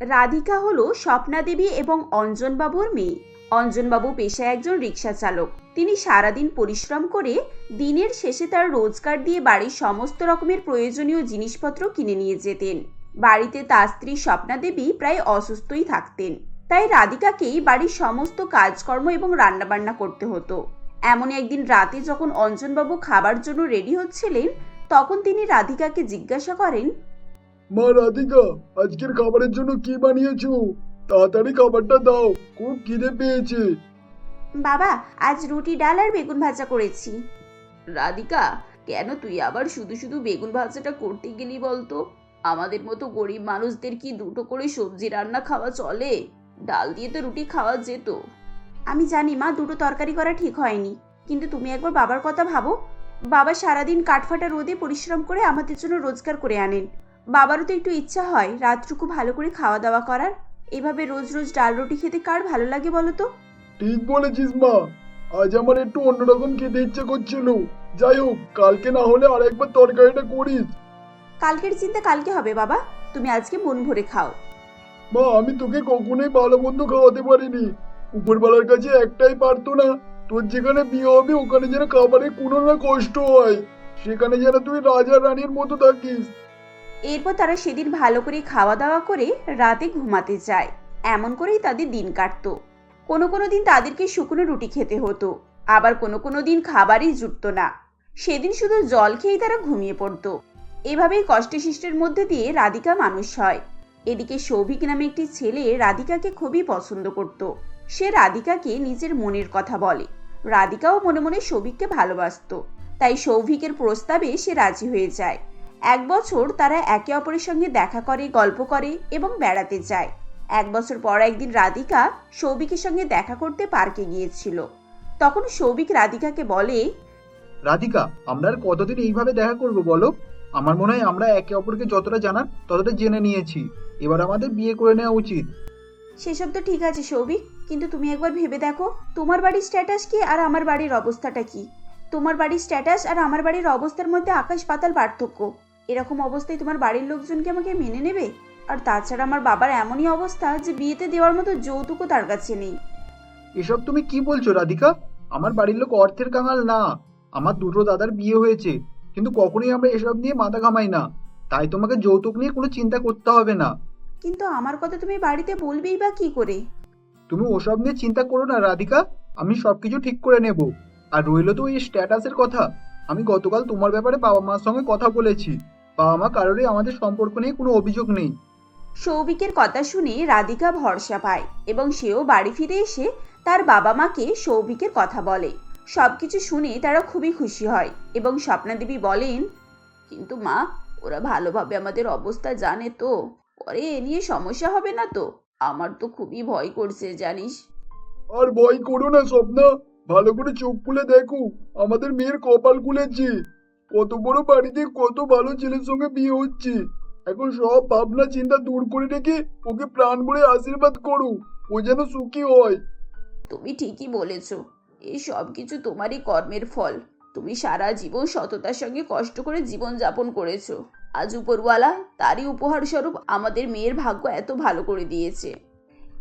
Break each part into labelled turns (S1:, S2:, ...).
S1: রাধিকা হলো স্বপ্না দেবী এবং অঞ্জনবাবুর মেয়ে। অঞ্জনবাবু পেশায় একজন রিক্সা চালক। তিনি সারাদিন পরিশ্রম করে দিনের শেষে তার রোজগার দিয়ে বাড়ির সমস্ত রকমের প্রয়োজনীয় জিনিসপত্র কিনে নিয়ে যেতেন। বাড়িতে তার স্ত্রী স্বপ্না দেবী প্রায় অসুস্থই থাকতেন। তাই রাধিকাকেই বাড়ির সমস্ত কাজকর্ম এবং রান্নাবান্না করতে হতো। এমন একদিন রাতে যখন অঞ্জনবাবু খাবার জন্য রেডি হচ্ছিলেন, তখন তিনি রাধিকাকে জিজ্ঞাসা করেন
S2: মা রাধিকা আজকের খাবারের জন্য কি বানিয়েছো? তাড়াতাড়ি খাবারটা দাও খুব খিদে পেয়েছে।
S1: বাবা আজ রুটি ডাল আর বেগুন ভাজা করেছি। রাধিকা কেন তুই আবার শুধু শুধু বেগুন ভাজাটা করতে গেলি বলতো? আমাদের মতো গরিব মানুষদের কি দুটো করে সবজি রান্না খাওয়া চলে? ডাল দিয়ে তো রুটি খাওয়া যেত। আমি জানি মা দুটো তরকারি করা ঠিক হয়নি। কিন্তু তুমি একবার বাবার কথা ভাবো? বাবা সারাদিন কাঠফাটা রোদে পরিশ্রম করে আমাদের জন্য রোজগার করে আনেন। বাবারও তো একটু ইচ্ছা হয় রাতটুকু ভালো করে খাওয়া দাওয়া করার। এভাবে রোজ রোজ ডাল রুটি খেতে কার ভালো লাগে বলো তো?
S2: ঠিক বলেছিস মা। আজ আমার একটু অন্যরকম খেতে ইচ্ছে করছিল। যাই হোক কালকে না হলে আরেকবার তরকারিটা করিস।
S1: কালকের চিন্তা কালকে হবে বাবা। তুমি আজকে মন ভরে খাও।
S2: মা আমি তোকে কখনোই ভালো মন্দ খাওয়াতে পারিনি। উপরবেলার কাছে একটাই পারতো না তোর যেখানে বিয়ে হবে ওখানে যেন খাবারের কোনো না কষ্ট হয়। সেখানে যেন তুই রাজা রানীর মতো থাকিস।
S1: এরপর তারা সেদিন ভালো করে খাওয়া দাওয়া করে রাতে ঘুমাতে যায়। এমন করেই তাদের দিন কাটতো। কোনো কোনো দিন তাদেরকে শুকনো রুটি খেতে হতো, আবার কোনো কোনো দিন খাবারই জুটতো না। সেদিন শুধু জল খেয়েই তারা ঘুমিয়ে পড়তো। এভাবেই কষ্টশিষ্টের মধ্যে দিয়ে রাধিকা মানুষ হয়। এদিকে সৌভিক নামে একটি ছেলে রাধিকাকে খুবই পছন্দ করত। সে রাধিকাকে নিজের মনের কথা বলে। রাধিকাও মনে মনে সৌভিককে ভালোবাসতো। তাই সৌভিকের প্রস্তাবে সে রাজি হয়ে যায়। এক বছর তারা একে অপরের সঙ্গে দেখা করে গল্প করে এবং বেড়াতে যায়। এক বছর পর একদিন রাধিকা সৌভিকের সঙ্গে দেখা করতে পার্কে গিয়েছিল। তখন সৌভিক রাধিকাকে বলে
S3: রাধিকা আমরা আর কতদিন এইভাবে দেখা করব বলো? আমার মনে হয় আমরা একে অপরকে যতটা জানার ততটা জেনে নিয়েছি। এবার আমাদের বিয়ে করে নেওয়া উচিত।
S1: সেসব তো ঠিক আছে সৌভিক কিন্তু তুমি একবার ভেবে দেখো তোমার বাড়ির স্ট্যাটাস কি আর আমার বাড়ির অবস্থাটা কি? তোমার বাড়ির স্ট্যাটাস আর আমার বাড়ির অবস্থার মধ্যে আকাশ পাতাল পার্থক্য। এরকম অবস্থায় তোমার বাড়ির লোকজন কি আমাকে মেনে নেবে? আর তাছাড়া আমার বাবার এমনই অবস্থা যে বিয়েতে দেওয়ার মতো যৌতুকও তার কাছে নেই।
S3: এসব তুমি কি বলছো রাধিকা? আমার বাড়ির লোক অর্থের কাঙাল না। আমার দুটো দাদার বিয়ে হয়েছে কিন্তু কখনোই আমরা এসব নিয়ে মাথা ঘামাই না। তাই তোমাকে যৌতুক নিয়ে কোনো চিন্তা করতে হবে না।
S1: কিন্তু আমার কথা তুমি বাড়িতে বলবেই বা কি করে?
S3: তুমি ওসব নিয়ে চিন্তা করো না রাধিকা। আমি সবকিছু ঠিক করে নেব। আর রইল তো এই স্ট্যাটাসের কথা। আমি গতকাল তোমার ব্যাপারে বাবা মার সঙ্গে কথা বলেছি। বাবা মা কারোরই আমাদের সম্পর্ক নিয়ে কোনো অভিযোগ নেই।
S1: সৌভিকের কথা শুনে রাধিকা ভরসা পায় এবং সেও বাড়ি ফিরে এসে তার বাবা মাকে সৌভিকের কথা বলে। সবকিছু শুনে তারা খুবই খুশি হয় এবং স্বপ্নাদেবী বলেন কিন্তু মা ওরা ভালোভাবে আমাদের অবস্থা জানে তো। পরে এ নিয়ে সমস্যা হবে না তো? আমার তো খুবই ভয় করছে জানিস?
S2: আর ভয় করো না স্বপ্না। ভালো করে চোখ খুলে দেখো। আমাদের মেয়ের কপাল খুলেছে। কত বড় বাড়িতে কত ভালো ছেলের সঙ্গে বিয়ে হচ্ছে। এখন সব ভাবনা চিন্তা দূর করে রেখে ওকে প্রাণ ভরে আশীর্বাদ করো, ও যেন সুখী হয়।
S1: তুমি ঠিকই বলেছ, এই সব কিছু তোমারই কর্মের ফল। তুমি সারা জীবন সততার সঙ্গে কষ্ট করে জীবন যাপন করেছ। আজ উপরওয়ালা তারই উপহার স্বরূপ আমাদের মেয়ের ভাগ্য এত ভালো করে দিয়েছে।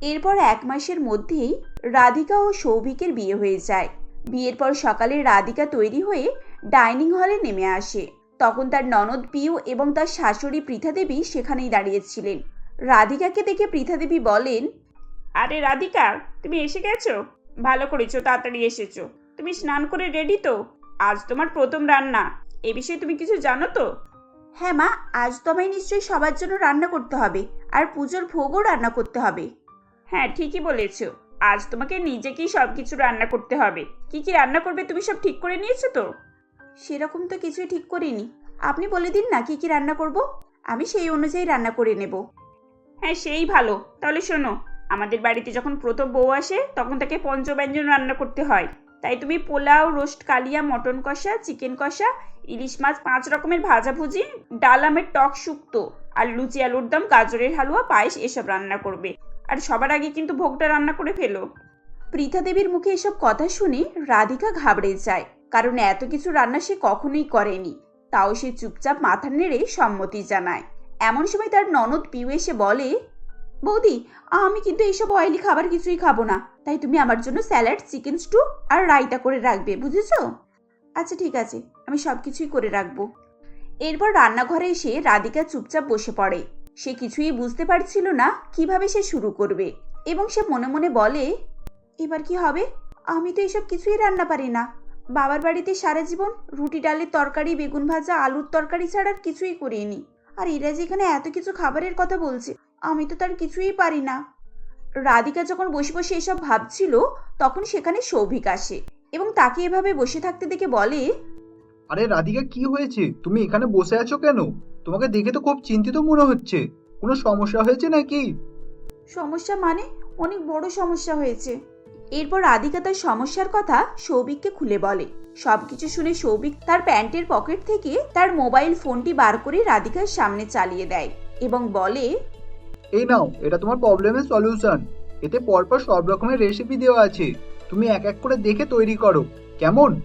S1: এরপর এক মাসের মধ্যেই রাধিকা ও সৌভিকের বিয়ে হয়ে যায়। বিয়ের পর সকালে রাধিকা তৈরি হয়ে ডাইনিং হলে নেমে আসে। তখন তার ননদ পিউ এবং তার শাশুড়ি পৃথা দেবী সেখানেই দাঁড়িয়েছিলেন। রাধিকাকে দেখে পৃথা দেবী বলেন আরে রাধিকা তুমি এসে গেছো? ভালো করেছ তাড়াতাড়ি এসেছ। তুমি স্নান করে রেডি তো? আজ তোমার প্রথম রান্না। এ বিষয়ে তুমি কিছু জানো তো? হ্যাঁ মা আজ তোমায় নিশ্চয়ই সবার জন্য রান্না করতে হবে আর পুজোর ভোগও রান্না করতে হবে। হ্যাঁ ঠিকই বলেছ। আজ তোমাকে নিজেকেই সব কিছু রান্না করতে হবে। কি কি রান্না করবে তুমি সব ঠিক করে নিয়েছো তো? সেরকম তো কিছুই ঠিক করিনি। আপনি বলে দিন না কি কি রান্না করব। আমি সেই অনুযায়ী রান্না করে নেব। হ্যাঁ সেই ভালো। তাহলে শোনো আমাদের বাড়িতে যখন প্রথম বউ আসে তখন তাকে পঞ্চব্যঞ্জন রান্না করতে হয়। তাই তুমি পোলাও রোস্ট কালিয়া মটন কষা চিকেন কষা ইলিশ মাছ পাঁচ রকমের ভাজাভুজি ডাল আমের টক শুক্তো আর লুচি আলুর দম গাজরের হালুয়া পায়েস এসব রান্না করবে। আর সবার আগে কিন্তু ভোগটা রান্না করে ফেলো। পৃথা দেবীর মুখে এসব কথা শুনে রাধিকা ঘাবড়ে যায়। কারণ এত কিছু রান্না সে কখনোই করেনি। তাও সে চুপচাপ মাথা নেড়ে সম্মতি জানায়। এমন সময় তার ননদ পিউ এসে বলে, বৌদি, আমি কিন্তু এইসব অয়েলি খাবার কিছুই খাব না। তাই তুমি আমার জন্য স্যালাড, চিকেন স্টু আর রায়তা করে রাখবে, বুঝেছ? আচ্ছা ঠিক আছে, আমি সব কিছুই করে রাখব। এরপর রান্নাঘরে এসে রাধিকা চুপচাপ বসে পড়ে। সে কিছুই বুঝতে পারছিল না কীভাবে সে শুরু করবে এবং সে মনে মনে বলে, এবার কি হবে? আমি তো এসব কিছুই রান্না পারি না। বাবার বাড়িতে সারা জীবন রুটি ডালের তরকারি বেগুন ভাজা আলুর তরকারি ছাড়া আর কিছুই করিনি। আর এরা যেখানে এত কিছু খাবারের কথা বলছে আমি তো তার কিছুই পারি না। রাধিকা যখন বসে বসে এসব ভাবছিল তখন সেখানে সৌভিক আসে এবং তাকে এভাবে বসে থাকতে দেখে বলে
S3: আরে রাধিকা কি হয়েছে? তুমি এখানে বসে আছো কেন? তোমাকে দেখে তো খুব চিন্তিত মনে হচ্ছে। কোনো সমস্যা হয়েছে নাকি?
S1: সমস্যা মানে অনেক বড় সমস্যা হয়েছে। এরপর রাধিকা তার সমস্যার কথা সৌভিককে খুলে বলে। সবকিছু শুনে সৌভিক তার প্যান্টের পকেট থেকে তার মোবাইল ফোনটি বার করে রাধিকার সামনে চালিয়ে দেয় এবং বলে
S3: এই নাও এটা তোমার প্রবলেমের সলিউশন। এতে পরপর সব রকমের রেসিপি দেওয়া আছে। তুমি এক এক করে দেখে তৈরি করো। কেমন?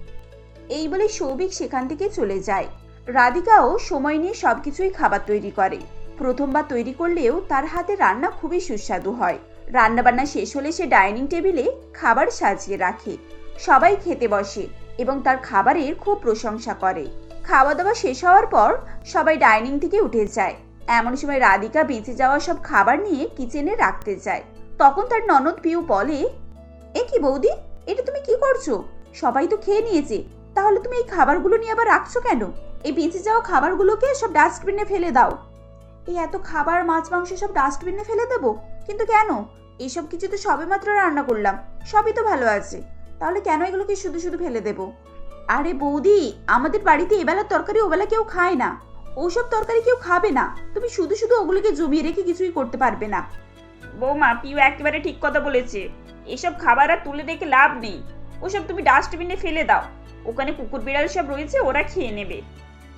S1: এই বলে সৌভিক সেখান থেকে চলে যায়। রাধিকাও সময় নিয়ে সবকিছুই খাবার তৈরি করে। প্রথমবার তৈরি করলেও তার হাতে রান্না খুবই সুস্বাদু হয়। রান্নাবান্না শেষ হলে সে ডাইনিং টেবিলে খাবার সাজিয়ে রাখে। সবাই খেতে বসে এবং তার খাবারের খুব প্রশংসা করে। খাওয়া দাওয়া শেষ হওয়ার পর সবাই ডাইনিং থেকে উঠে যায়। এমন সময় রাধিকা বেঁচে যাওয়া সব খাবার নিয়ে কিচেনে রাখতে যায়। তখন তার ননদ পিউ বলে, এ কি বৌদি, এটা তুমি কি করছ? সবাই তো খেয়ে নিয়েছে। তাহলে তুমি এই খাবারগুলো নিয়ে আবার রাখছো কেন? এই বেঁচে যাওয়া খাবারগুলোকে সব ডাস্টবিনে ফেলে দাও। এই এত খাবার, মাছ, মাংস সব ডাস্টবিনে ফেলে দেবো? কিন্তু কেন? এসব কিছু তো সবেমাত্র রান্না করলাম, সবই তো ভালো আছে। তাহলে কেন এগুলোকে শুধু শুধু ফেলে দেব? আরে বৌদি, আমাদের বাড়িতে এবেলার তরকারি ওবেলা কেউ খায় না। ওসব তরকারি কেউ খাবে না। তুমি শুধু শুধু ওগুলোকে জমিয়ে রেখে কিছুই করতে পারবে না। বৌমা, পিউ একেবারে ঠিক কথা বলেছে। এসব খাবার আর তুলে রেখে লাভ নেই। ওসব তুমি ডাস্টবিনে ফেলে দাও। ওখানে কুকুর বিড়াল সব রয়েছে, ওরা খেয়ে নেবে।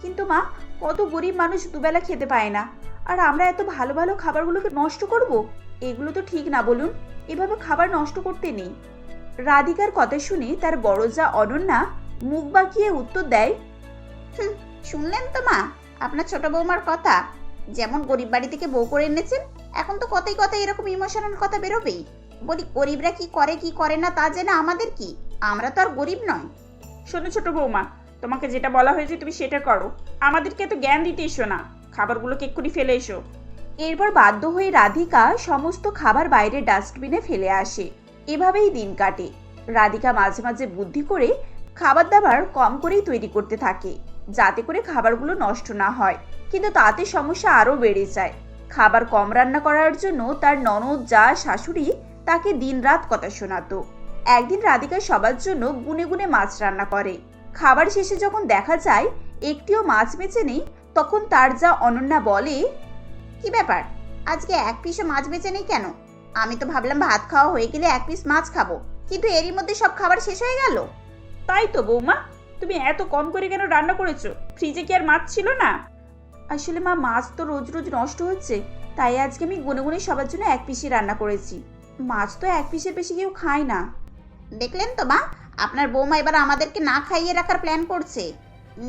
S1: কিন্তু মা, কত গরিব মানুষ দুবেলা খেতে পায় না। আর আমরা এত ভালো ভালো খাবারগুলোকে নষ্ট করব? এগুলো তো ঠিক না বলুন। এভাবে খাবার নষ্ট করতে নেই। রাধিকার কথা শুনে তার বড় যা অনন্যা মুখ বাঁকিয়ে উত্তর দেয় "হুম, শুনলেন তো মা আপনার ছোট বৌমার কথা। যেমন গরিব বাড়ি থেকে বউ করে এনেছেন এখন তো কথাই কথাই এরকম ইমোশনাল কথা বেরোবেই। বলি গরিবরা কি করে কি করে না তা জেনে আমাদের কি? আমরা তো আর গরিব নয়। শোনো ছোট বৌমা তোমাকে যেটা বলা হয়েছে তুমি সেটা করো। আমাদেরকে তো জ্ঞান দিতে এসো না। খাবারগুলোকে এক্ষুনি ফেলে এসো। এরপর বাধ্য হয়ে রাধিকা সমস্ত খাবার বাইরে ডাস্টবিনে ফেলে আসে। এভাবেই দিন কাটে। রাধিকা মাঝে মাঝে বুদ্ধি করে খাবার দাবার কম করেই তৈরি করতে থাকে, যাতে করে খাবারগুলো নষ্ট না হয়। কিন্তু তাতে সমস্যা আরও বেড়ে যায়। খাবার কম রান্না করার জন্য তার ননদ, যা শাশুড়ি, তাকে দিনরাত কথা শোনাতো। একদিন রাধিকা সবার জন্য গুনে গুনে মাছ রান্না করে। খাবার শেষে যখন দেখা যায়, একটিও মাছ বেঁচে নেই, তখন তার যা অনন্যা বলে কি ব্যাপার? আজকে এক পিসও মাছ বেঁচে নেই কেন? আমি তো ভাবলাম ভাত খাওয়া হয়ে গেলে এক পিস মাছ খাব কিন্তু এরই মধ্যে সব খাবার শেষ হয়ে গেল। তাই তো বৌমা। তুমি এত কম করে কেন রান্না করেছ? ফ্রিজে কি আর মাছ ছিল না? আসলে মা মাছ তো রোজ রোজ নষ্ট হচ্ছে তাই আজকে আমি গুনে গুনে সবার জন্য এক পিসই রান্না করেছি। মাছ তো এক পিসের বেশি কেউ খায় না। দেখলেন তো মা আপনার বৌমা এবার আমাদেরকে না খাইয়ে রাখার প্ল্যান করছে।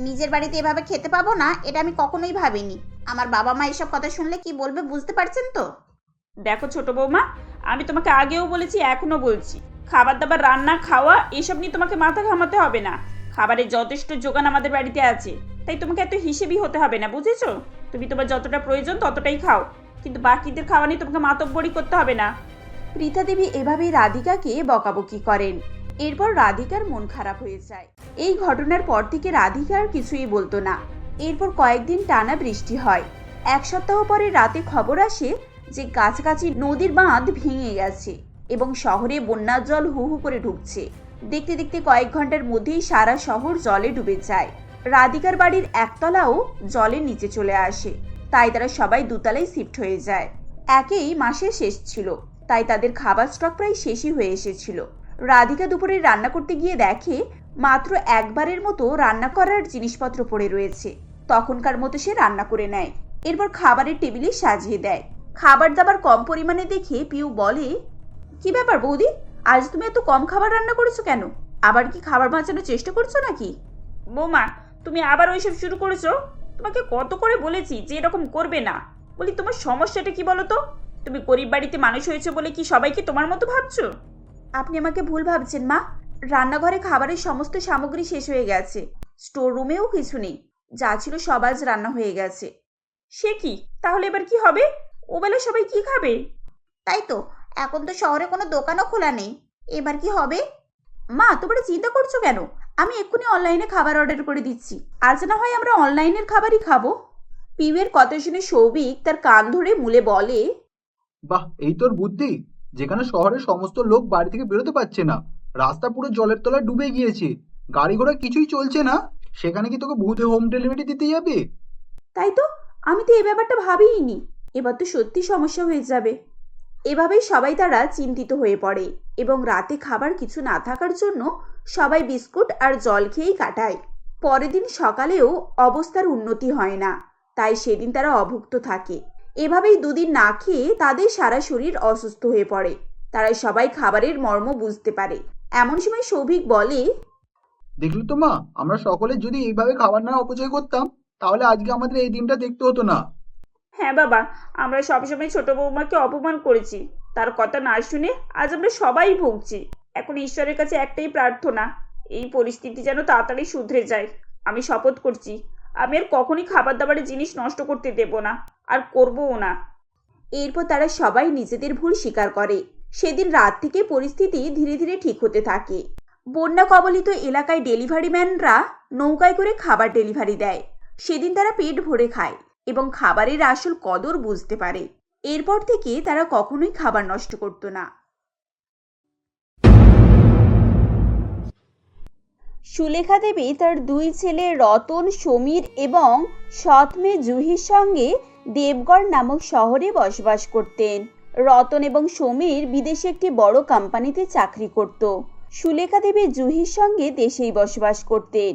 S1: নিজের বাড়িতে এভাবে খেতে পাবো না এটা আমি কখনোই ভাবিনি। আমার বাবা মা এসব কথা শুনলে কি বলবে বুঝতে পারছেন তো? দেখো ছোট বৌমা আমি তোমাকে আগেও বলেছি এখনও বলছি। খাবার দাবার রান্না খাওয়া এসব নিয়ে তোমাকে মাথা ঘামাতে হবে না। খাবারের যথেষ্ট যোগান আমাদের বাড়িতে আছে। তাই তোমাকে এত হিসেবই হতে হবে না বুঝেছ? তুমি তোমার যতটা প্রয়োজন ততটাই খাও। কিন্তু বাকিদের খাওয়া নিয়ে তোমাকে মাতব্বরি করতে হবে না। রীতা দেবী এভাবেই রাধিকাকে বকাবকি করেন। এরপর রাধিকার মন খারাপ হয়ে যায়। এই ঘটনার পর থেকে রাধিকা আর কিছুই বলতো না। এরপর কয়েকদিন টানা বৃষ্টি হয়। এক সপ্তাহ পরে রাতে খবর আসে যে কাছাকাছি নদীর বাঁধ ভেঙে গেছে এবং শহরে বন্যার জল হু হু করে ঢুকছে। দেখতে দেখতে কয়েক ঘণ্টার মধ্যেই সারা শহর জলে ডুবে যায়। রাধিকার বাড়ির একতলাও জলের নিচে চলে আসে। তাই তারা সবাই দুতলায় শিফট হয়ে যায়। একেই মাসের শেষ ছিল। তাই তাদের খাবার স্টক প্রায় শেষই হয়ে এসেছিল। রাধিকা দুপুরে রান্না করতে গিয়ে দেখে মাত্র একবারের মতো রান্না করার জিনিসপত্র পড়ে রয়েছে। তখনকার মতো সে রান্না করে নেয়। এরপর খাবারের টেবিলে সাজিয়ে দেয়। খাবার দাবার কম পরিমাণে দেখে পিউ বলে কি ব্যাপার বৌদি? আজ তুমি এত কম খাবার রান্না করেছ কেন? আবার কি খাবার বাঁচানোর চেষ্টা করছ নাকি? বৌমা তুমি আবার ওইসব শুরু করেছ? তোমাকে কত করে বলেছি যে এরকম করবে না। বলি তোমার সমস্যাটা কি বলো তো? তুমি গরিব বাড়িতে মানুষ হয়েছে বলে কি সবাইকে তোমার মতো ভাবছ? আপনি আমাকে ভুল ভাবছেন মা। রান্নাঘরে খাবারের সমস্ত সামগ্রী শেষ হয়ে গেছে। স্টোর রুমেও কিছু নেই। যা ছিল সব আজ রান্না হয়ে গেছে। সে কি? তাহলে এবার কি হবে? ওবেলা সবাই কি খাবে?
S4: তাই তো, এখন তো শহরে কোনো দোকানও খোলা নেই। এবার কি হবে?
S1: মা, তোমরা চিন্তা করছ কেন? আমি এক্ষুনি অনলাইনে খাবার অর্ডার করে দিচ্ছি। আজ না হয় আমরা অনলাইনের খাবারই খাব। পিউয়ের কথা শুনে সৌভিক তার কান ধরে মুলে বলে,
S3: বাহ, এই তোর বুদ্ধি! যেখানে শহরের সমস্ত লোক বাড়ি থেকে বেরোতে পারছে না, রাস্তা পুরো জলের তলায় ডুবে গিয়েছে। গাড়ি ঘোড়া কিছুই চলছে না? সেখানে কি তোকে ভূতে হোম ডেলিভারি দিতে যাবে?
S1: তাই তো, আমি তো এ ব্যাপারটা ভাবিইনি। এবার তো সত্যি সমস্যা হয়ে যাবে। এভাবেই সবাই তারা চিন্তিত হয়ে পড়ে এবং রাতে খাবার কিছু না থাকার জন্য সবাই বিস্কুট আর জল খেয়েই কাটায়। পরের দিন সকালেও অবস্থার উন্নতি হয় না, তাই সেদিন তারা অভুক্ত থাকে। এভাবেই দুদিন না খেয়ে তাদের সারা শরীর অসুস্থ হয়ে পড়ে। তারা সবাই খাবারের মর্ম বুঝতে পারে। এমন সময় সৌভিক বলে
S3: দেখলি তো মা, আমরা সকলে যদি এইভাবে খাবার না অপচয় করতাম, তাহলে আজকে আমাদের এই দিনটা দেখতে হতো না।
S1: হ্যাঁ বাবা, আমরা সবসময় ছোট বৌমাকে অপমান করেছি। তার কথা না শুনে আজ আমরা সবাই ভুগছি। এখন ঈশ্বরের কাছে একটাই প্রার্থনা, এই পরিস্থিতি যেন তাড়াতাড়ি শুধরে যায়। আমি শপথ করছি, আমি আর কখনই খাবার দাবারের জিনিস নষ্ট করতে দেব না, আর করবও না। এরপর তারা সবাই নিজেদের ভুল স্বীকার করে। সেদিন রাত থেকে পরিস্থিতি ধীরে ধীরে ঠিক হতে থাকে। বন্যা কবলিত এলাকায় ডেলিভারি ম্যানরা নৌকায় করে খাবার ডেলিভারি দেয়। সেদিন তারা পেট ভরে খায় এবং খাবারের আসল কদর বুঝতে পারে। এরপর থেকে তারা কখনোই খাবার নষ্ট করত না। সুলেখা দেবী তার দুই ছেলে রতন, সমীর এবং সৎ মেয়ে জুহির সঙ্গে দেবগড় নামক শহরে বসবাস করতেন। রতন এবং সমীর বিদেশে একটি বড় কোম্পানিতে চাকরি করত। সুলেখা দেবী জুহির সঙ্গে দেশেই বসবাস করতেন।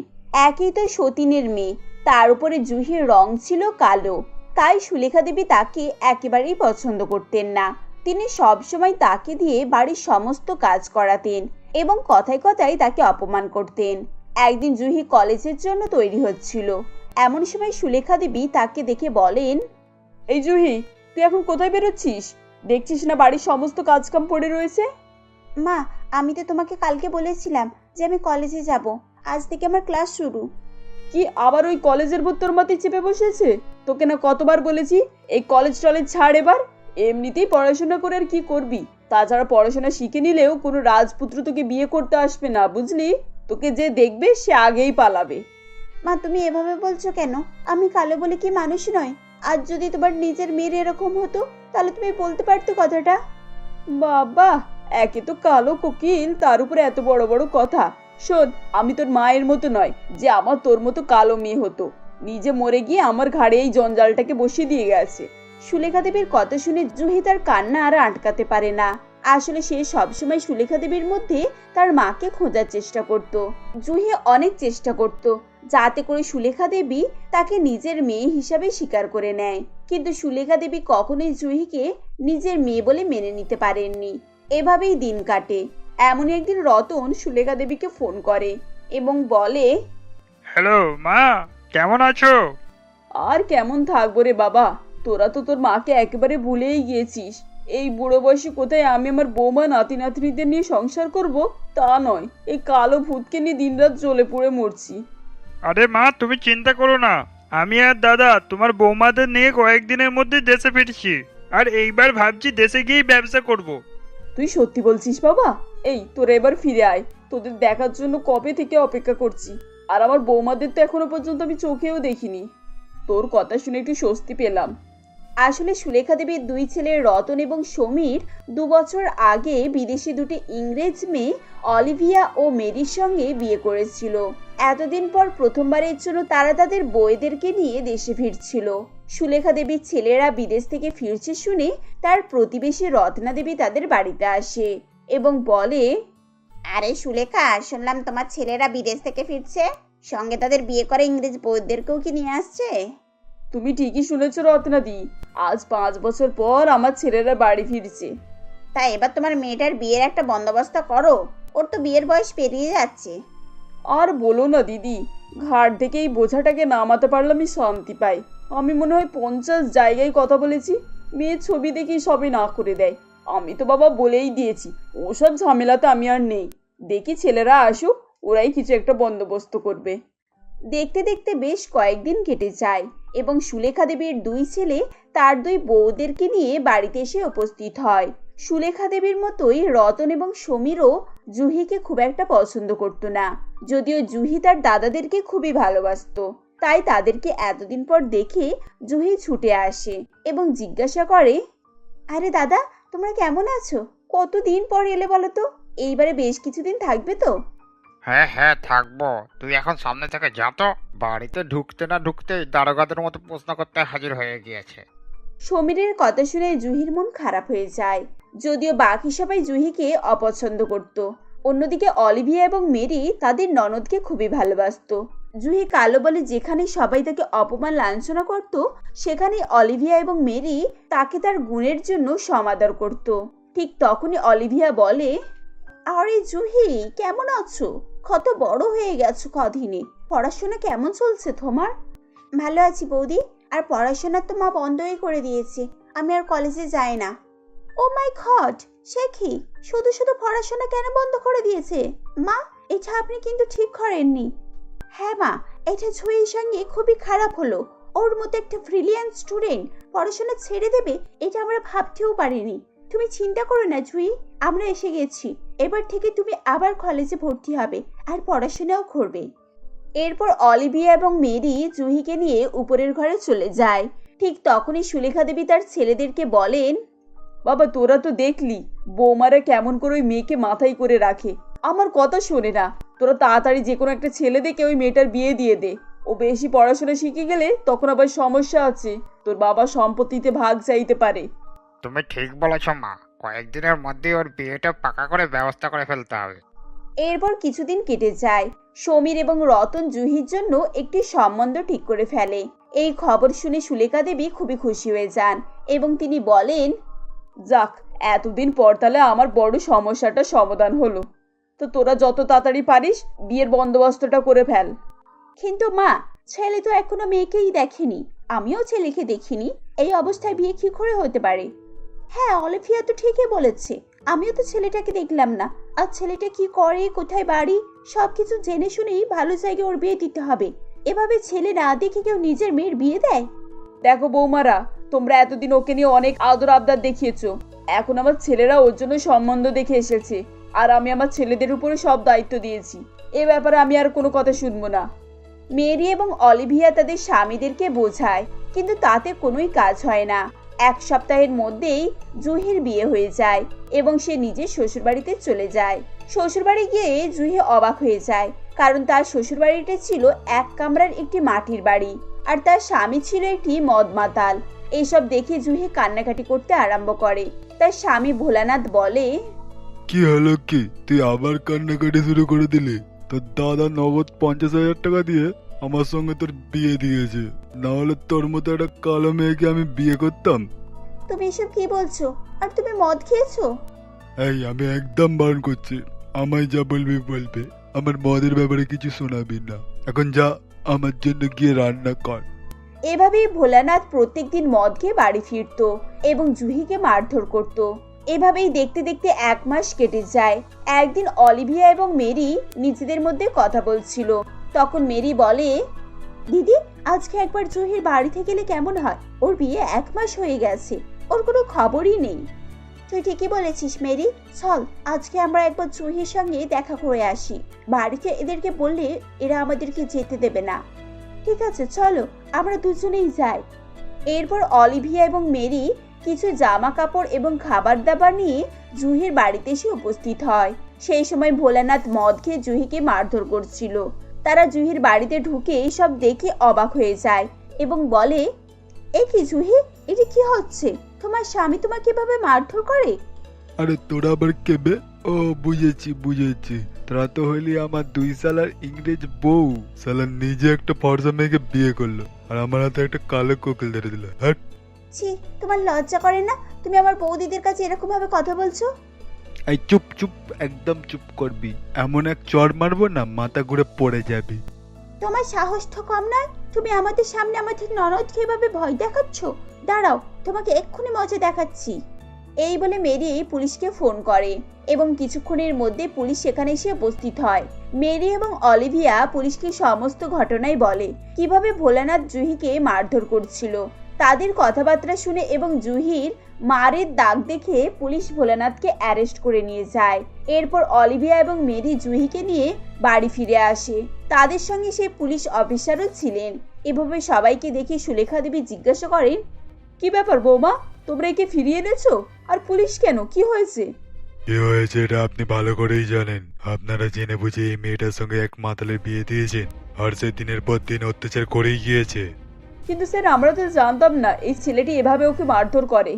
S1: একই তো সতীনের মেয়ে তার উপরে জুহির রং ছিল কালো। তাই সুলেখা দেবী তাকে একেবারেই পছন্দ করতেন না। তিনি সবসময় তাকে দিয়ে বাড়ির সমস্ত কাজ করাতেন এবং কথায় কথায় তাকে অপমান করতেন। একদিন জুহি কলেজের জন্য তৈরি হচ্ছিল। এমন সময় সুলেখা দেবী তাকে দেখে বলেন এই জুহি তুই এখন কোথায় বেরোচ্ছিস? দেখছিস না বাড়ির সমস্ত কাজকাম পড়ে রয়েছে?
S4: মা আমি তো তোমাকে কালকে বলেছিলাম যে আমি কলেজে যাব। আজ থেকে আমার ক্লাস শুরু।
S1: কি আবার ওই কলেজের ভোর তোর মাথায় চেপে বসেছে? তোকে না কতবার বলেছি এই কলেজ টলেজ ছাড় এবার। এমনিতেই পড়াশোনা করে আর কি করবি? তাছাড়া পড়াশোনা শিখে নিলেও কোনো রাজপুত্র তোকে বিয়ে করতে আসবে না বুঝলি? তোকে যে দেখবে সে আগেই পালাবে।
S4: মা তুমি এভাবে বলছো কেন? আমি কালো বলে কি মানুষ নয় আজ যদি তোমার নিজের মেয়ের এরকম হতো তাহলে তুমি বলতে পারতে কথাটা?
S1: বাবা একে তো কালো কোকিল, তার উপরে এত বড় বড় কথা। শোন, আমি তোর মায়ের মতো নয়, যে আমার তোর মতো কালো মেয়ে হতো। নিজে মরে গিয়ে আমার ঘাড়ে এই জঞ্জালটাকে বসিয়ে দিয়ে গেছে। সুলেখা দেবীর কথা শুনে জুহি তার কান্না আর আটকাতে পারে না। আসলে সে সবসময় সুলেখা দেবীর মধ্যে তার মাকে খোঁজার চেষ্টা করত। জুহি অনেক চেষ্টা করত, যাতে করে সুলেখা দেবী তাকে নিজের মেয়ে হিসাবে স্বীকার করে নেয়। কিন্তু সুলেখা দেবী কখনোই জুহিকে নিজের মেয়ে বলে মেনে নিতে পারেননি। এভাবেই দিন কাটে। এমনই একদিন রতন সুলেখা দেবীকে ফোন করে এবং বলে
S5: হ্যালো মা কেমন আছো?
S1: আর কেমন থাকব রে বাবা? তোরা তো তোর মাকে একেবারে ভুলেই গিয়েছিস। এই বুড়ো বয়সে কোথায় আমি আমার বৌমা নাতি নাতনিদের নিয়ে সংসার করব? তা নয় এই কালো ভূতকে নিয়ে দিনরাত জ্বলে পুড়ে মরছি।
S5: আরে মা তুমি চিন্তা করো না। আমি আর দাদা তোমার বৌমাদের নিয়ে কয়েকদিনের মধ্যে দেশে ফিরছি। আর এইবার ভাবছি দেশে গিয়েই ব্যবসা করব।
S1: তুই সত্যি বলছিস বাবা? এই, তোরা এবার ফিরে আয়। তোদের দেখার জন্য কবে থেকে অপেক্ষা করছি? আর আমার বৌমাদের তো এখনও পর্যন্ত আমি চোখেও দেখিনি। তোর কথা শুনে একটু স্বস্তি পেলাম। আসলে সুলেখা দেবীর দুই ছেলে রতন এবং সমীর দু বছর আগে বিদেশি দুটি ইংরেজ মেয়ে অলিভিয়া ও মেরির সঙ্গে বিয়ে করেছিল। এতদিন পর প্রথমবারের জন্য তারা তাদের বউদেরকে নিয়ে দেশে ফিরছিল। সুলেখা দেবীর ছেলেরা বিদেশ থেকে ফিরছে শুনে তার প্রতিবেশী রত্না দেবী তাদের বাড়িতে আসে এবং বলে,
S4: আরে সুলেখা, শুনলাম তোমার ছেলেরা বিদেশ থেকে ফিরছে। সঙ্গে তাদের বিয়ে করা ইংরেজ বউদেরকেও কি নিয়ে আসছে?
S1: তুমি ঠিকই শুনেছ রত্নাদি। আজ পাঁচ বছর পর আমার ছেলেরা বাড়ি ফিরছে।
S4: তাই এবার তোমার মেয়েটার বিয়ের একটা বন্দোবস্ত করো। ওর তো বিয়ের বয়স পেরিয়ে যাচ্ছে।
S1: আর বলো না দিদি ঘাট থেকে এই বোঝাটাকে নামাতে পারলে আমি শান্তি পাই। আমি মনে হয় পঞ্চাশ জায়গায় কথা বলেছি মেয়ের ছবি দেখি সবই না করে দেয়। আমি তো বাবা বলেই দিয়েছি ওসব ঝামেলাতে আমি আর নেই। দেখি ছেলেরা আসুক ওরাই কিছু একটা বন্দোবস্ত করবে। দেখতে দেখতে বেশ কয়েকদিন কেটে যায়। এবং সুলেখা দেবীর দুই ছেলে তার দুই বউদেরকে নিয়ে বাড়িতে এসে উপস্থিত হয়। সুলেখা দেবীর মতোই রতন এবং সমীরও জুহিকে খুব একটা পছন্দ করতো না, যদিও জুহি তার দাদাদেরকে খুবই ভালোবাসত। তাই তাদেরকে এতদিন পর দেখে জুহি ছুটে আসে এবং জিজ্ঞাসা করে, আরে দাদা, তোমরা কেমন আছো? কতদিন পর এলে বলো তো? এইবারে বেশ কিছুদিন থাকবে তো?
S6: হ্যাঁ হ্যাঁ থাকব। তুই এখন সামনে থেকে যা তো। বাড়িতে ঢুকতে না ঢুকতেই দারোগাদের মতো প্রশ্ন করতে হাজির হয়ে গিয়েছে।
S1: সমীরের কথা শুনে জুহির মন খারাপ হয়ে যায়। যদিও বাকি সবাই জুহিকে অপছন্দ করত। অন্যদিকে অলিভিয়া এবং মেরি তাদের ননদকে খুবই ভালোবাসতো। জুহি কালো বলে যেখানে সবাই তাকে অপমান, লাঞ্ছনা করত, সেখানে অলিভিয়া এবং মেরি তাকে তার গুণের জন্য সমাদর করত। ঠিক তখনই অলিভিয়া বলে, আরে জুহি, কেমন আছো? কত বড় হয়ে গেছো কদিনে? পড়াশোনা কেমন চলছে তোমার? ভালো আছি বৌদি। আর পড়াশোনা তো মা বন্ধই করে দিয়েছে। আমি আর কলেজে যাই না। ও মাই গড! সে কি? শুধু শুধু পড়াশোনা কেন বন্ধ করে দিয়েছে? মা, এটা আপনি কিন্তু ঠিক করেননি। হ্যাঁ মা, এটা ছুঁয়ের সঙ্গে খুবই খারাপ হলো। ওর মতো একটা ব্রিলিয়ান্ট স্টুডেন্ট পড়াশোনা ছেড়ে দেবে, এটা আমরা ভাবতেও পারিনি। তুমি চিন্তা করো না, জুই। আমরা এসে গেছি। এবার থেকে তুমি আবার কলেজে ভর্তি হবে আর পড়াশোনাও করবে। এরপর অলিভিয়া এবং মেরি জুহিকে নিয়ে উপরের ঘরে চলে যায়। ঠিক তখনই সুলেখা দেবী তার ছেলেদেরকে বলেন, বাবা, তোরা তো দেখলি, বৌমারা কেমন করে ওই মেয়েকে মাথায় করে রাখে। আমার কথা শোনে না। তোরা তাড়াতাড়ি যে কোনো একটা ছেলে দেখে ওই মেয়েটার বিয়ে দিয়ে দে। ও বেশি পড়াশোনা শিখে গেলে তখন আবার সমস্যা আছে। তোর বাবা সম্পত্তিতে ভাগ চাইতে পারে।
S6: তুমি ঠিক বলেছ, মা। কয়েকদিনের মধ্যে ওর বিয়েটা পাকা করে ব্যবস্থা করে ফেলতে হবে।
S1: এরপর কিছুদিন কেটে যায়। সমীর এবং রতন জুহির জন্য একটি সম্বন্ধ ঠিক করে ফেলে। এই খবর শুনে সুলেখা দেবী খুবই খুশি হয়ে যান এবং তিনি বলেন, যাক, এতদিন পর তাহলে আমার বড় সমস্যাটা সমাধান হলো। তো তোরা যত তাড়াতাড়ি পারিস, বিয়ের বন্দোবস্তটা করে ফেল। কিন্তু মা, ছেলে তো এখনও মেয়েকেই দেখেনি। আমিও ছেলেকে দেখিনি। এই অবস্থায় বিয়ে কি করে হতে পারে? হ্যাঁ অলিভিয়া তো ঠিকই বলেছে। আমিও তো ছেলেটাকে দেখলাম না। আর ছেলেটা কি করে, কোথায় বাড়ি? সবকিছু জেনে শুনেই ভালো জায়গায় ওর বিয়ে দিতে হবে। এভাবে ছেলে না দেখে কেউ নিজের মেয়ের বিয়ে দেয়? দেখো বৌমারা, তোমরা এতদিন ওকে নিয়ে অনেক আদর আবদার দেখিয়েছো। এখন আমার ছেলেরা ওর জন্য সম্বন্ধ দেখে এসেছে। আর আমি আমার ছেলেদের উপরে সব দায়িত্ব দিয়েছি। এ ব্যাপারে আমি আর কোনো কথা শুনব না। মেরি এবং অলিভিয়া তাদের স্বামীদেরকে বোঝায়, কিন্তু তাতে কোনোই কাজ হয় না। এক সপ্তাহের মধ্যেই জুহির বিয়ে হয়ে যায় এবং সে নিজের শ্বশুরবাড়িতে চলে যায়। শ্বশুরবাড়ি গিয়ে জুহি অবাক হয়ে যায়, কারণ তার শ্বশুরবাড়িটা ছিল এক কামরার একটি মাটির বাড়ি আর তার স্বামী ছিল একটি মদ মাতাল। এইসব দেখে জুহি কান্নাকাটি করতে আরম্ভ করে। তার স্বামী ভোলানাথ বলে,
S2: কি হলো কি? তুই আবার কান্নাকাটি শুরু করে দিলি? তোর দাদা নগদ পঞ্চাশ হাজার টাকা দিয়ে আমার সঙ্গে তোর বিয়ে দিয়েছে। না হলে তোর মতো একটা কালো মেয়েকে আমি বিয়ে করতাম।
S4: তুমি এসব কি বলছো? আর তুমি মদ খেয়েছো?
S2: এই আমি একদম বারণ করছি। আমায় যা বলবি বলবে। আমার মদের ব্যাপারে কিছু শোনাবি না। এখন যা আমার জন্য গিয়ে রান্না কর।
S1: এভাবেই ভোলানাথ প্রত্যেকদিন মদ খেয়ে বাড়ি ফিরতো এবং জুহিকে মারধর করত। এভাবেই দেখতে দেখতে এক মাস কেটে যায়। একদিন অলিভিয়া এবং মেরি নিজেদের মধ্যে কথা বলছিল। তখন মেরি বলে দিদি, আজকে একবার জুহির বাড়িতে গেলে কেমন হয়? ওর বিয়ে এক মাস হয়ে গেছে। ওর কোনো খবরই নেই। তুই ঠিকই বলেছিস, মেরি। চল, আজকে আমরা একবার জুহির সঙ্গে দেখা করে আসি। বাড়িতে এদেরকে বললে এরা আমাদেরকে যেতে দেবে না। ঠিক আছে, চলো, আমরা দুজনেই যাই। এরপর অলিভিয়া এবং মেরি কিছু জামা কাপড় এবং খাবার দাবার নিয়ে জুহির বাড়িতে এসে উপস্থিত হয়। সেই সময় ভোলানাথ মদ খেয়ে জুহিকে মারধর করছিল। তারা জুহির বাড়িতে ঢুকে সব দেখে অবাক হয়ে যায় এবং বলে এ কি জুহি? এটা কি হচ্ছে? তোমার স্বামী তোমাকে এভাবে মারধর করে?
S2: আরে তোরা আবার কেবে? ও বুঝেছি বুঝেছি। তোরা তো হইলি আমার দুই সালার ইংরেজ বউ। সালা নিজে একটা ফর্সা মেয়েকে বিয়ে করল আর আমার হাতে একটা কালো কোকিল ধরে দিল। হ্যাঁ
S4: ছি তোমার লজ্জা করে না? তুমি আমার বৌদিদের কাছে এরকম ভাবে কথা বলছো?
S2: এই চুপ চুপ, একদম চুপ করবি। এমন এক চড় মারবো না, মাথা ঘুরে পড়ে যাবি।
S4: তোমার সাহস তো কম নয়।
S1: তুমি আমাদের সামনে আমাদের ননদকে এভাবে ভয় দেখাচ্ছ? দাঁড়াও, তোমাকে এক্ষুনি মজা দেখাচ্ছি। এই বলে মেরি পুলিশকে ফোন করে এবং কিছুক্ষণের মধ্যে পুলিশ সেখানে এসে উপস্থিত হয়। মেরি এবং অলিভিয়া পুলিশকে সমস্ত ঘটনাই বলে। কীভাবে ভোলানাথ জুহিকে মারধর করছিল। তাদের কথাবার্তা শুনে এবং জুহির মারের দাগ দেখে পুলিশ ভোলানাথকে অ্যারেস্ট করে নিয়ে যায়। এরপর অলিভিয়া এবং মেরি জুহিকে নিয়ে বাড়ি ফিরে আসে। তাদের সঙ্গে সেই পুলিশ অফিসারও ছিলেন। এভাবে সবাইকে দেখে সুলেখা দেবী জিজ্ঞাসা করেন কি ব্যাপার বৌমা তোমরা একে ফিরিয়ে এনেছো? আর পুলিশ কেন? কি হয়েছে?
S7: কি হয়েছে এটা আপনি ভালো করেই জানেন। আপনারা জেনে বুঝে এই মেয়েটার সঙ্গে এক মাতালের বিয়ে দিয়েছেন। আর সে দিনের পর দিন অত্যাচার করেই গিয়েছে।
S8: কিন্তু স্যার আমরা তো জানতাম না এই ছেলেটি এভাবে ওকে মারধর করে।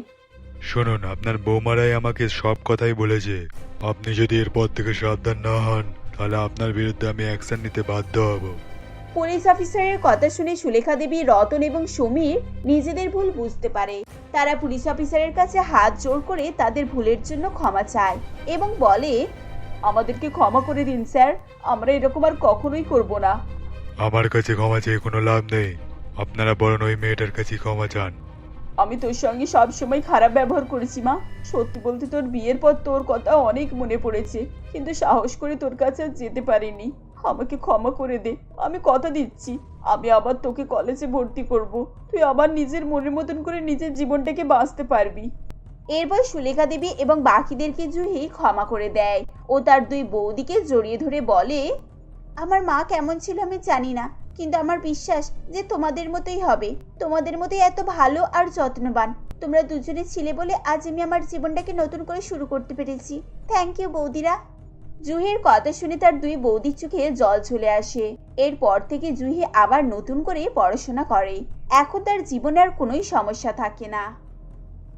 S7: শুনুন আপনার বৌমারাই আমাকে সব কথাই বলেছে। আপনি যদি এরপর থেকে সাবধান না হন তাহলে আপনার বিরুদ্ধে আমি অ্যাকশন নিতে বাধ্য হব।
S1: পুলিশ অফিসারের কথা শুনে সুলেখা দেবী রতন এবং সমীর নিজেদের ভুল বুঝতে পারে। তারা পুলিশ অফিসারের কাছে হাত জোর করে তাদের ভুলের জন্য ক্ষমা চায় এবং বলে
S8: আমাদেরকে ক্ষমা করে দিন স্যার। আমরা এরকম আর কখনোই করব না।
S7: আমার কাছে ক্ষমা চেয়ে কোনো লাভ নেই। আপনারা বরং ওই মেয়েটার কাছে ক্ষমা চান।
S8: আমি তোর সঙ্গে সব সময় খারাপ ব্যবহার করেছি, মা। সত্যি বলতে তোর বিয়ের পর তোর কথা অনেক মনে পড়েছে, কিন্তু সাহস করে তোর কাছে যেতে পারিনি। আমাকে ক্ষমা করে দে, আমি কথা দিচ্ছি। আমি আবার তোকে কলেজে ভর্তি করব। তুই আবার নিজের মনের মতন করে নিজের জীবনটাকে বাঁচতে পারবি।
S1: এরপর সুলেখা দেবী এবং বাকিদেরকে জুহি ক্ষমা করে দেয়। ও তার দুই বৌদিকে জড়িয়ে ধরে বলে, আমার মা কেমন ছিল আমি জানি না। কিন্তু আমার বিশ্বাস যে তোমাদের মতোই হবে। তোমাদের মতোই এত ভালো আর যত্নবান। তোমরা দুজনে ছিলে বলে আজ আমি আমার জীবনটাকে নতুন করে শুরু করতে পেরেছি। থ্যাংক ইউ বৌদিরা। জুহির কথা শুনে তার দুই বৌদির চোখে জল চলে আসে। এরপর থেকে জুহি আবার নতুন করে পড়াশোনা করে। এখন তার জীবনে আর কোনোই সমস্যা থাকে না।